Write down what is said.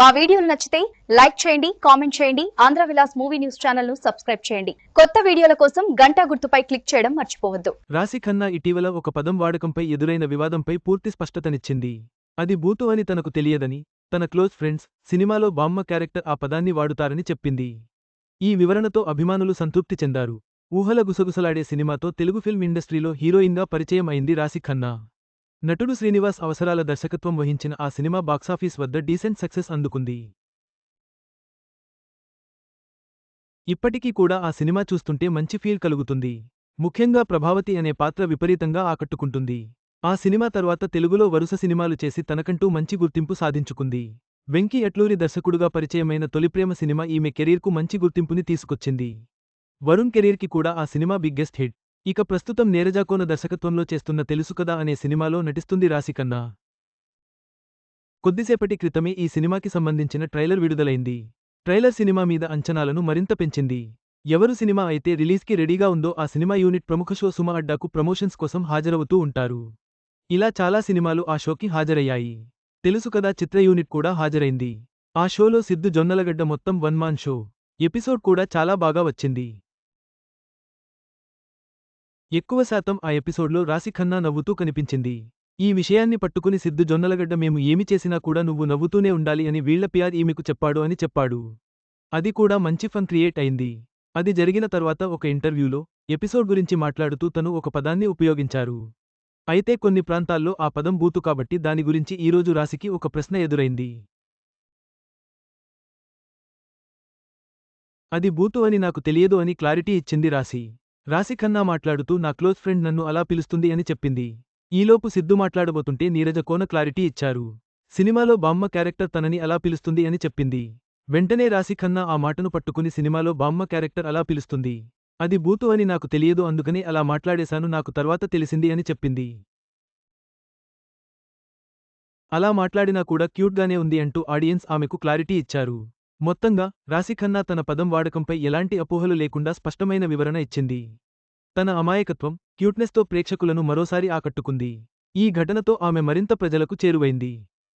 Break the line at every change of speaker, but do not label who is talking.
మా వీడియోలు నచ్చితే లైక్ చేయండి కామెంట్ చేయండి ఆంధ్ర విలాస్ మూవీ న్యూస్ ఛానల్ను సబ్స్క్రైబ్ చేయండి. కొత్త వీడియోల కోసం గంటా గుర్తుపై క్లిక్ చేయడం మర్చిపోవద్దు.
రాశి ఖన్నా ఇటీవల ఒక పదం వాడకంపై ఎదురైన వివాదంపై పూర్తి స్పష్టతనిచ్చింది. అది బూతు అని తనకు తెలియదని తన క్లోజ్ ఫ్రెండ్స్ సినిమాలో బామ్మ క్యారెక్టర్ ఆ పదాన్ని వాడుతారని చెప్పింది. ఈ వివరణతో అభిమానులు సంతృప్తి చెందారు. ఊహల గుసగుసలాడే సినిమాతో తెలుగు ఫిల్మ్ ఇండస్ట్రీలో హీరోయిన్గా పరిచయం అయింది రాశి ఖన్నా. నటుడు శ్రీనివాస్ అవసరాల దర్శకత్వం వహించిన ఆ సినిమా బాక్సాఫీస్ వద్ద డీసెంట్ సక్సెస్ అందుకుంది. ఇప్పటికీ కూడా ఆ సినిమా చూస్తుంటే మంచి ఫీల్ కలుగుతుంది. ముఖ్యంగా ప్రభావతి అనే పాత్ర విపరీతంగా ఆకట్టుకుంటుంది. ఆ సినిమా తర్వాత తెలుగులో వరుస సినిమాలు చేసి తనకంటూ మంచి గుర్తింపు సాధించుకుంది. వెంకీ అట్లూరి దర్శకుడుగా పరిచయమైన తొలిప్రేమ సినిమా ఈమె కెరీర్కు మంచి గుర్తింపుని తీసుకొచ్చింది. వరుణ్ కెరీర్కి కూడా ఆ సినిమా బిగ్గెస్ట్ హిట్. ఇక ప్రస్తుతం నేరజాకోన దర్శకత్వంలో చేస్తున్న తెలుసుకదా అనే సినిమాలో నటిస్తుంది రాశికన్నా కొద్దిసేపటి క్రితమే ఈ సినిమాకి సంబంధించిన ట్రైలర్ విడుదలైంది. ట్రైలర్ సినిమా మీద అంచనాలను మరింత పెంచింది. ఎవరు సినిమా అయితే రిలీజ్కి రెడీగా ఉందో ఆ సినిమా యూనిట్ ప్రముఖ షో సుమ అడ్డాకు ప్రమోషన్స్ కోసం హాజరవుతూ ఉంటారు. ఇలా చాలా సినిమాలు ఆ షోకి హాజరయ్యాయి. తెలుసు కదా చిత్ర యూనిట్ కూడా హాజరైంది. ఆ షోలో సిద్ధు జొన్నలగడ్డ మొత్తం వన్ మాన్ షో. ఎపిసోడ్ కూడా చాలా బాగా వచ్చింది. ఎక్కువ శాతం ఆ ఎపిసోడ్లో రాశి ఖన్నా నవ్వుతూ కనిపించింది. ఈ విషయాన్ని పట్టుకుని సిద్ధు జొన్నలగడ్డ మేము ఏమి చేసినా కూడా నువ్వు నవ్వుతూనే ఉండాలి అని వీళ్ళ పిఆర్ ఈమెకు చెప్పాడు అని చెప్పాడు. అది కూడా మంచి ఫన్ క్రియేట్ అయింది. అది జరిగిన తర్వాత ఒక ఇంటర్వ్యూలో ఎపిసోడ్ గురించి మాట్లాడుతూ తను ఒక పదాన్ని ఉపయోగించారు. అయితే కొన్ని ప్రాంతాల్లో ఆ పదం బూతు కాబట్టి దాని గురించి ఈరోజు రాశికి ఒక ప్రశ్న ఎదురైంది. అది బూతు అని నాకు తెలియదు అని క్లారిటీ ఇచ్చింది రాశి. రాశిఖన్నా మాట్లాడుతూ నా క్లోజ్ ఫ్రెండ్ నన్ను అలా పిలుస్తుంది అని చెప్పింది. ఈలోపు సిద్ధు మాట్లాడబోతుంటే నీరజ కోన క్లారిటీ ఇచ్చారు. సినిమాలో బామ్మ క్యారెక్టర్ తనని అలా పిలుస్తుంది అని చెప్పింది. వెంటనే రాశిఖన్నా ఆ మాటను పట్టుకుని సినిమాలో బామ్మ క్యారెక్టర్ అలా పిలుస్తుంది. అది బూతు అని నాకు తెలియదు అందుకనే అలా మాట్లాడేశాను నాకు తర్వాత తెలిసింది అని చెప్పింది. అలా మాట్లాడినా కూడా క్యూట్గానే ఉంది అంటూ ఆడియన్స్ ఆమెకు క్లారిటీ ఇచ్చారు. మొత్తంగా రాశిఖన్నా తన పదం వాడకంపై ఎలాంటి అపోహలు లేకుండా స్పష్టమైన వివరణ ఇచ్చింది. తన అమాయకత్వం క్యూట్నెస్తో ప్రేక్షకులను మరోసారి ఆకట్టుకుంది. ఈ ఘటనతో ఆమె మరింత ప్రజలకు చేరువైంది.